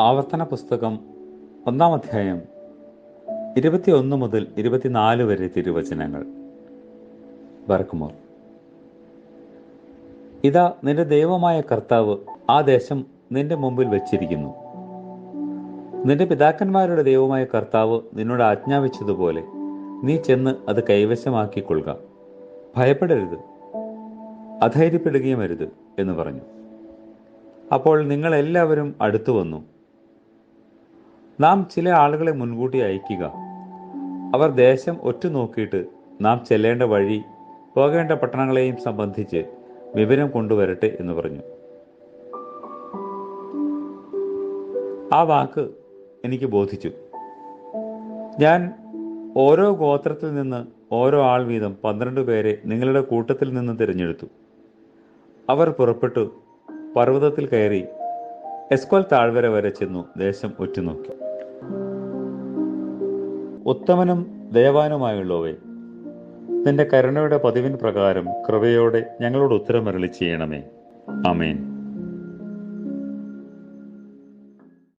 ആവർത്തന പുസ്തകം ഒന്നാം അധ്യായം ഇരുപത്തിയൊന്ന് മുതൽ ഇരുപത്തിനാല് വരെ തിരുവചനങ്ങൾ. ബർക്കുമോർ ഇതാ നിന്റെ ദൈവമായ കർത്താവ് ആ ദേശം നിന്റെ മുമ്പിൽ വച്ചിരിക്കുന്നു. നിന്റെ പിതാക്കന്മാരുടെ ദൈവമായ കർത്താവ് നിന്നോട് ആജ്ഞാപിച്ചതുപോലെ നീ ചെന്ന് അത് കൈവശമാക്കിക്കൊള്ളുക. ഭയപ്പെടരുത്. അധൈര്യപ്പെടുകയും അരുത് എന്ന് പറഞ്ഞു. അപ്പോൾ നിങ്ങൾ എല്ലാവരും അടുത്തു വന്നു നാം ചില ആളുകളെ മുൻകൂട്ടി അയക്കുക. അവർ ദേശം ഒറ്റുനോക്കിയിട്ട് നാം ചെല്ലേണ്ട വഴി പോകേണ്ട പട്ടണങ്ങളെയും സംബന്ധിച്ച് വിവരം കൊണ്ടുവരട്ടെ എന്ന് പറഞ്ഞു. ആ വാക്ക് എനിക്ക് ബോധിച്ചു. ഞാൻ ഓരോ ഗോത്രത്തിൽ നിന്ന് ഓരോ ആൾ വീതം പന്ത്രണ്ട് പേരെ നിങ്ങളുടെ കൂട്ടത്തിൽ നിന്ന് തിരഞ്ഞെടുത്തു. അവർ പുറപ്പെട്ടു പർവതത്തിൽ കയറി എസ്കോൽ താഴ്വര വരെ ചെന്നു ദേശം ഉറ്റുനോക്കി ഉത്തമനും ദയവാനുമായുള്ളവേ നിന്റെ കരുണയുടെ പതിവിന് പ്രകാരം കൃപയോടെ ഞങ്ങളോട് ഉത്തരമരളി ചെയ്യണമേ. അമേൻ